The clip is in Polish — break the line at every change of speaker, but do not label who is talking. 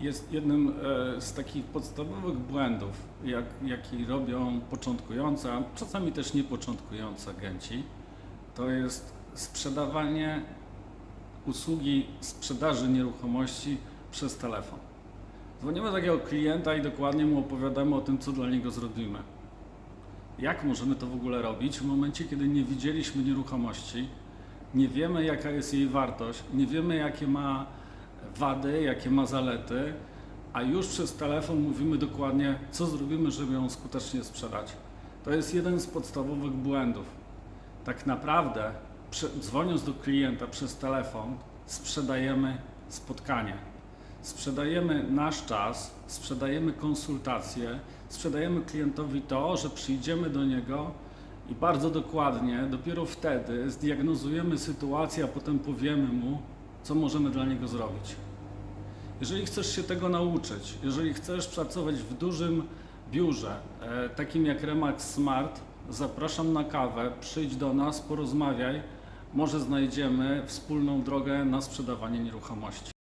jest jednym e, z takich podstawowych błędów, jak, jaki robią początkujący, a czasami też niepoczątkujący agenci, to jest sprzedawanie usługi sprzedaży nieruchomości przez telefon. Dzwonimy takiego klienta i dokładnie mu opowiadamy o tym, co dla niego zrobimy. Jak możemy to w ogóle robić w momencie, kiedy nie widzieliśmy nieruchomości, nie wiemy, jaka jest jej wartość, nie wiemy, jakie ma wady, jakie ma zalety, a już przez telefon mówimy dokładnie, co zrobimy, żeby ją skutecznie sprzedać. To jest jeden z podstawowych błędów. Tak naprawdę, dzwoniąc do klienta przez telefon, sprzedajemy spotkanie. Sprzedajemy nasz czas, sprzedajemy konsultacje, sprzedajemy klientowi to, że przyjdziemy do niego i bardzo dokładnie, dopiero wtedy zdiagnozujemy sytuację, a potem powiemy mu, co możemy dla niego zrobić. Jeżeli chcesz się tego nauczyć, jeżeli chcesz pracować w dużym biurze, e, takim jak Remax Smart, zapraszam na kawę, przyjdź do nas, porozmawiaj, może znajdziemy wspólną drogę na sprzedawanie nieruchomości.